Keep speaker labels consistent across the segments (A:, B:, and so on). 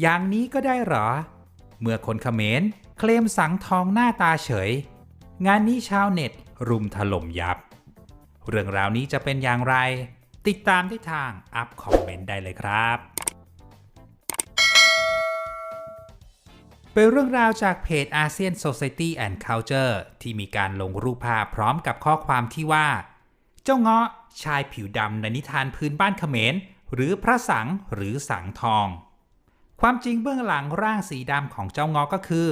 A: อย่างนี้ก็ได้หรอ เมื่อคนเขมรเคลมสังทองหน้าตาเฉย งานนี้ชาวเน็ตรุมถล่มยับ เรื่องราวนี้จะเป็นอย่างไร ติดตามได้ทางอัพคอมเมนต์ได้เลยครับ เป็นเรื่องราวจากเพจ ASEAN Society and Culture ที่มีการลงรูปภาพพร้อมกับข้อความที่ว่า เจ้าเงาะชายผิวดำในนิทานพื้นบ้านเขมรหรือพระสังหรือสังทอง ความจริงเบื้องหลังร่างสีดำของเจ้าเงาะก็คือ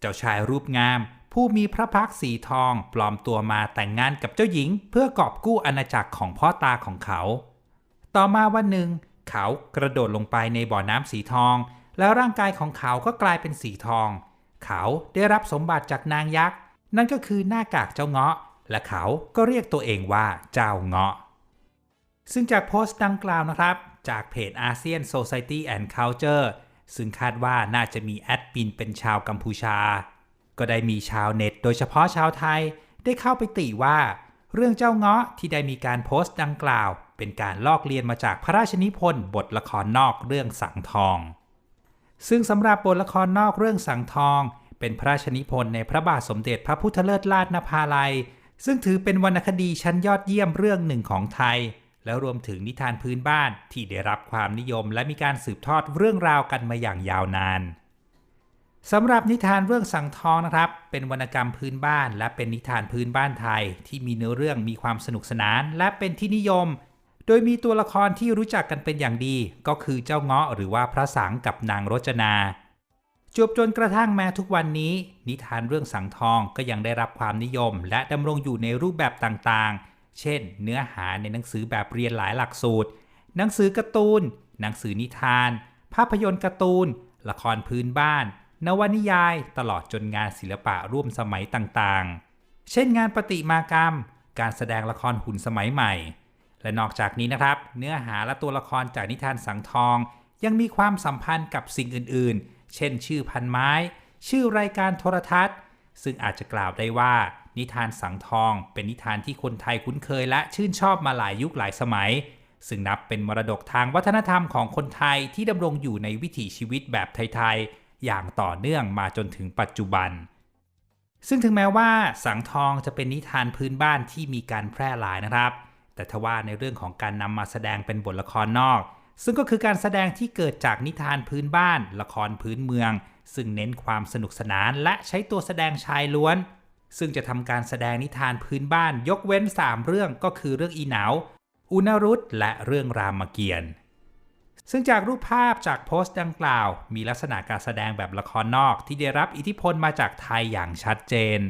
A: เจ้าชายรูปงาม ผู้มีพระพักตร์สีทองปลอมตัวมาแต่งงานกับเจ้าหญิง เพื่อกอบกู้อาณาจักรของพ่อตาของเขา ต่อมาวันหนึ่ง เขากระโดดลงไปในบ่อน้ำสีทอง แล้วร่างกายของเขาก็กลายเป็นสีทอง เขาได้รับสมบัติจากนางยักษ์ นั่นก็คือหน้ากากเจ้าเงาะ และเขาก็เรียกตัวเองว่าเจ้าเงาะ ซึ่งจากโพสต์ดังกล่าวนะครับ จากเพจ ASEAN Society and Culture ซึ่งคาดว่าน่าจะมีแอดมินเป็นชาวกัมพูชา ก็ได้มีชาวเน็ต โดยเฉพาะชาวไทยได้เข้าไปติว่า เรื่องเจ้าเงาะที่ได้มีการโพสต์ดังกล่าว เป็นการลอกเลียนมาจากพระราชนิพนธ์บทละครนอกเรื่องสังทอง ซึ่งสำหรับบทละครนอกเรื่องสังทอง เป็นพระราชนิพนธ์ในพระบาทสมเด็จพระพุทธเลิศลาดนภาลัย ซึ่งถือเป็นวรรณคดีชั้นยอดเยี่ยมเรื่องหนึ่งของไทย แล้วรวมถึงนิทานพื้นบ้านที่ได้รับความนิยมและมีการสืบทอดเรื่องราวกันมาอย่างยาวนานสำหรับนิทานเรื่องสังทองนะครับ เป็นวรรณกรรมพื้นบ้าน และเป็นนิทานพื้นบ้านไทย ที่มีเนื้อเรื่องมีความสนุกสนาน และเป็นที่นิยม โดยมีตัวละครที่รู้จักกันเป็นอย่างดี ก็คือเจ้าเงาะหรือว่าพระสังกับนางรจนาจบจนกระทั่งแม้ทุกวันนี้ นิทานเรื่องสังทองก็ยังได้รับความนิยม และดำรงอยู่ในรูปแบบต่างๆ เช่น เนื้อหาในหนังสือแบบเรียนหลายหลักสูตร หนังสือการ์ตูน หนังสือนิทาน ภาพยนตร์การ์ตูน ละครพื้นบ้าน นวนิยาย ตลอดจนงานศิลปะร่วมสมัยต่างๆ เช่นงานประติมากรรม การแสดงละครหุ่นสมัยใหม่ และนอกจากนี้นะครับ เนื้อหาและตัวละครจากนิทานสังทอง ยังมีความสัมพันธ์กับสิ่งอื่นๆ เช่น ชื่อพันไม้ ชื่อรายการโทรทัศน์ ซึ่งอาจจะกล่าวได้ว่า นิทานสังทอง เป็นนิทานที่คนไทยคุ้นเคยและชื่นชอบมาหลายยุคหลายสมัย ซึ่งนับเป็นมรดกทางวัฒนธรรมของคนไทยที่ดำรงอยู่ในวิถีชีวิตแบบไทยๆ อย่างต่อเนื่องมาจนถึงปัจจุบัน ซึ่งถึงแม้ว่าสังทองจะเป็นนิทานพื้นบ้านที่มีการแพร่หลายนะครับ แต่ทว่าในเรื่องของการนำมาแสดงเป็นบทละครนอก ซึ่งก็คือการแสดงที่เกิดจากนิทานพื้นบ้าน ละครพื้นเมือง ซึ่งเน้นความสนุกสนานและใช้ตัวแสดงชายล้วน ซึ่งจะทำการแสดงนิทานพื้นบ้านยกเว้น 3 เรื่องก็คือเรื่องอีหนาว อุณรุตและเรื่องรามเกียรติ์ซึ่งจากรูปภาพจากโพสต์ดังกล่าว มีลักษณะการแสดงแบบละครนอกที่ได้รับอิทธิพลมาจากไทยอย่างชัดเจน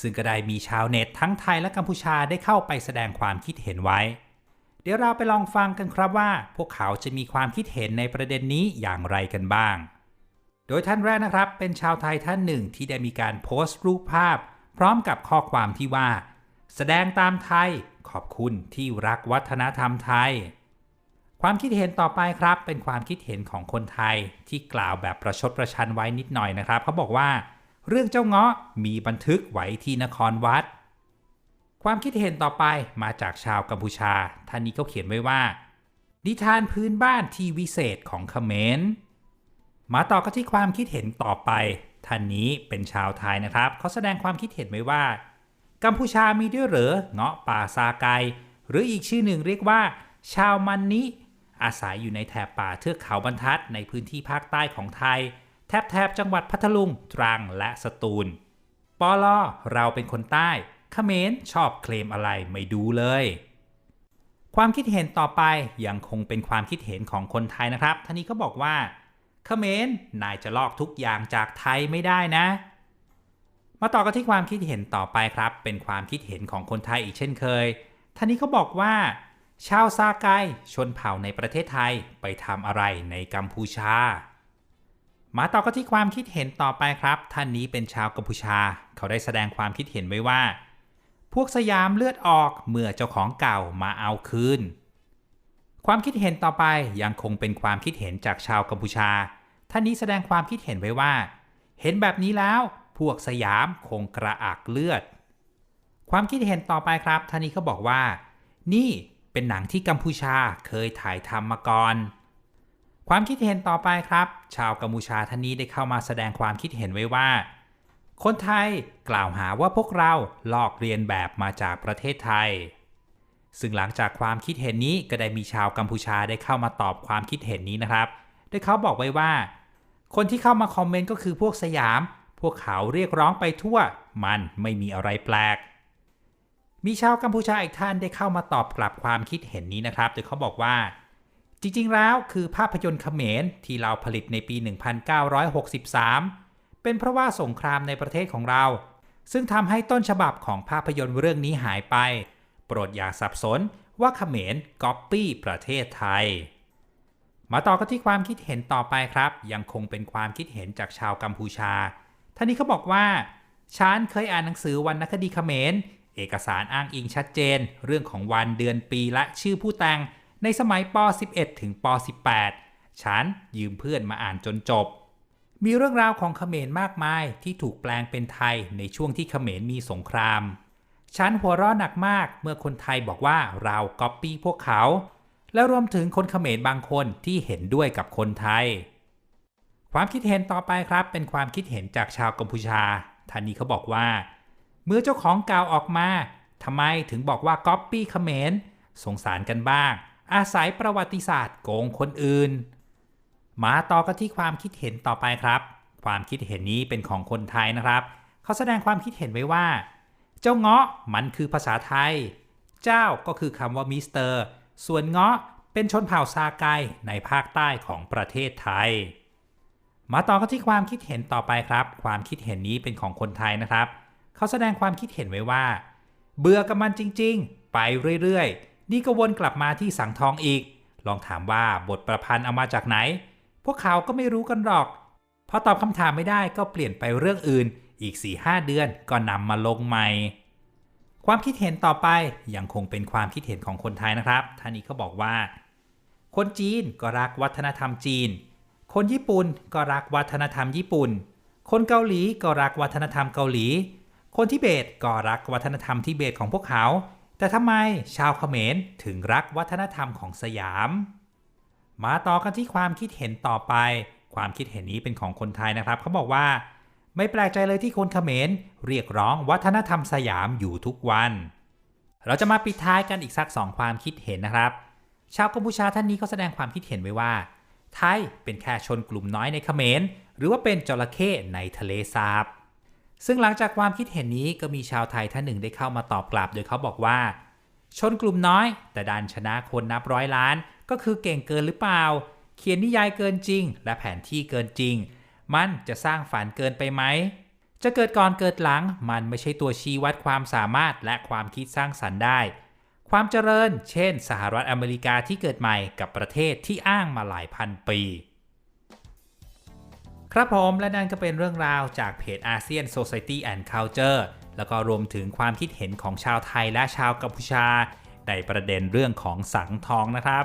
A: ซึ่งก็ได้มีชาวเน็ตทั้งไทยและกัมพูชาได้เข้าไปแสดงความคิดเห็นไว้ เดี๋ยวเราไปลองฟังกันครับว่า พวกเขาจะมีความคิดเห็นในประเด็นนี้อย่างไรกันบ้าง โดยท่านแรกนะครับเป็นชาวไทยท่านหนึ่งที่ได้มีการโพสต์รูปภาพ พร้อมกับข้อความที่ว่า แสดงตามไทยขอบคุณที่รักวัฒนธรรมไทย ความคิดเห็นต่อไปครับ เป็นความคิดเห็นของคนไทยที่กล่าวแบบประชดประชันไว้นิดหน่อยนะครับเขาบอกว่า เรื่องเจ้าเงาะมีบันทึกไว้ที่นครวัด ความคิดเห็นต่อไปมาจากชาวกัมพูชาท่านนี้เขาเขียนไว้ว่า นิทานพื้นบ้านที่วิเศษของเขมรมาต่อกันที่ความคิดเห็นต่อไป ท่านนี้เป็นชาวไทยนะครับ เขาแสดงความคิดเห็นไว้ว่า กัมพูชามีด้วยเหรอเงาะป่าซาไก หรืออีกชื่อหนึ่งเรียกว่า ชาวมันนิอาศัยอยู่ในแถบป่าเทือกเขาบรรทัด ในพื้นที่ภาคใต้ของไทย แถบแถบจังหวัดพัทลุง ตรังและสตูลปอลอเราเป็นคนใต้เขมรชอบเคลมอะไรไม่ดูเลย ความคิดเห็นต่อไปยังคงเป็นความคิดเห็นของคนไทยนะครับท่านนี้ก็บอกว่า เขมรนายจะลอกทุกอย่างจากไทยไม่ได้นะ มาต่อกันที่ความคิดเห็นต่อไปครับ เป็นความคิดเห็นของคนไทยอีกเช่นเคยท่านนี้เขาบอกว่า ชาวซาไกชนเผ่าในประเทศไทยไปทำอะไรในกัมพูชา มาต่อกันที่ความคิดเห็นต่อไปครับ ท่านนี้เป็นชาวกัมพูชา เขาได้แสดงความคิดเห็นไว้ว่า พวกสยามเลือดออกเมื่อเจ้าของเก่ามาเอาคืน ความคิดเห็นต่อไปยังคงเป็นความคิดเห็นจากชาวกัมพูชา ท่านนี้แสดงความคิดเห็นไว้ว่า เห็นแบบนี้แล้วพวกสยามคงกระอักเลือด ความคิดเห็นต่อไปครับ ท่านนี้เขาบอกว่า นี่เป็นหนังที่กัมพูชาเคยถ่ายทำมาก่อน ความคิดเห็นต่อไปครับ ชาวกัมพูชาท่านนี้ได้เข้ามาแสดงความคิดเห็นไว้ว่า คนไทยกล่าวหาว่าพวกเราลอกเรียนแบบมาจากประเทศไทย ซึ่งหลังจากความคิดเห็นนี้ก็ได้มีชาวกัมพูชาได้เข้ามาตอบความคิดเห็นนี้นะครับโดยเขาบอกไว้ว่า คนที่เข้ามาคอมเมนต์ก็คือพวกสยาม พวกเขาเรียกร้องไปทั่ว มันไม่มีอะไรแปลก มีชาวกัมพูชาอีกท่านได้เข้ามาตอบกลับความคิดเห็นนี้นะครับ โดยเขาบอกว่า จริงๆ แล้วคือภาพยนตร์เขมรที่เราผลิตในปี 1963 เป็นเพราะว่าสงครามในประเทศของเรา ซึ่งทำให้ต้นฉบับของภาพยนตร์เรื่องนี้หายไป โปรดอย่าสับสนว่าเขมรก๊อปปี้ประเทศไทย มาต่อกันที่ความคิดเห็นต่อไปครับ ยังคงเป็นความคิดเห็นจากชาวกัมพูชา ท่านนี้เขาบอกว่าฉันเคยอ่านหนังสือวรรณคดีเขมร เอกสารอ้างอิงชัดเจน เรื่องของวันเดือนปีและชื่อผู้แต่งในสมัยป .11 ถึงป .18 ฉันยืมเพื่อนมาอ่านจนจบ มีเรื่องราวของเขมรมากมายที่ถูกแปลงเป็นไทยในช่วงที่เขมรมีสงคราม ฉันหัวเราะหนักมากเมื่อคนไทยบอกว่าเราก๊อปปี้พวกเขา และรวมถึงคนเขมรบางคนที่เห็นด้วยกับคนไทย ความคิดเห็นต่อไปครับ เป็นความคิดเห็นจากชาวกัมพูชาท่านนี้เขาบอกว่า เมื่อเจ้าของเก่าออกมาทำไมถึงบอกว่าก๊อปปี้เขมรสงสารกันบ้าง อาศัยประวัติศาสตร์โกงคนอื่น มาต่อกันที่ความคิดเห็นต่อไปครับ ความคิดเห็นนี้เป็นของคนไทยนะครับ เขาแสดงความคิดเห็นไว้ว่า เจ้าเงาะมันคือภาษาไทย เจ้าก็คือคำว่ามิสเตอร์ ส่วนเงาะเป็นชนเผ่าซาไกในภาคใต้ของประเทศไทย มาต่อกันที่ความคิดเห็นต่อไปครับ ความคิดเห็นนี้เป็นของคนไทยนะครับ เขาแสดงความคิดเห็นไว้ว่า เบื่อกับมันจริง ๆ ไปเรื่อยๆ นี่ก็วนกลับมาที่สังทองอีก ลองถามว่าบทประพันธ์เอามาจากไหน พวกเขาก็ไม่รู้กันหรอก พอตอบคำถามไม่ได้ก็เปลี่ยนไปเรื่องอื่น อีก 4-5 เดือนก็นำมาลงใหม่ ความคิดเห็นต่อไปยังคงเป็นความคิดเห็นของคนไทยนะครับ ท่านนี้ก็บอกว่า คนจีนก็รักวัฒนธรรมจีน คนญี่ปุ่นก็รักวัฒนธรรมญี่ปุ่น คนเกาหลีก็รักวัฒนธรรมเกาหลี คนทิเบตก็รักวัฒนธรรมทิเบตของพวกเขา แต่ทำไมชาวเขมรถึงรักวัฒนธรรมของสยาม มาต่อกันที่ความคิดเห็นต่อไปความคิดเห็นนี้เป็นของคนไทยนะครับ เขาบอกว่า ไม่แปลกใจเลยที่คนเขมรเรียกร้องวัฒนธรรมสยามอยู่ทุกวัน เราจะมาปิดท้ายกันอีกสักสองความคิดเห็นนะครับ ชาวกัมพูชาท่านนี้ก็แสดงความคิดเห็นไว้ว่า ไทยเป็นแค่ชนกลุ่มน้อยในเขมร หรือว่าเป็นจระเข้ในทะเลสาบ ซึ่งหลังจากความคิดเห็นนี้ก็มีชาวไทยท่านหนึ่งได้เข้ามาตอบกลับ โดยเขาบอกว่า ชนกลุ่มน้อย แต่ดันชนะคนนับร้อยล้าน ก็คือเก่งเกินหรือเปล่า เขียนนิยายเกินจริง และแผนที่เกินจริง มันจะสร้างฝันเกินไปไหม จะเกิดก่อนเกิดหลัง มันไม่ใช่ตัวชี้วัดความสามารถและความคิดสร้างสรรค์ได้ ความเจริญ เช่น สหรัฐอเมริกาที่เกิดใหม่กับประเทศที่อ้างมาหลายพันปี ครับผมและนั่นก็เป็นเรื่องราวจากเพจอาเซียน Society and Culture แล้วก็รวมถึงความคิดเห็นของชาวไทยและชาวกัมพูชา ในประเด็นเรื่องของสังทองนะครับ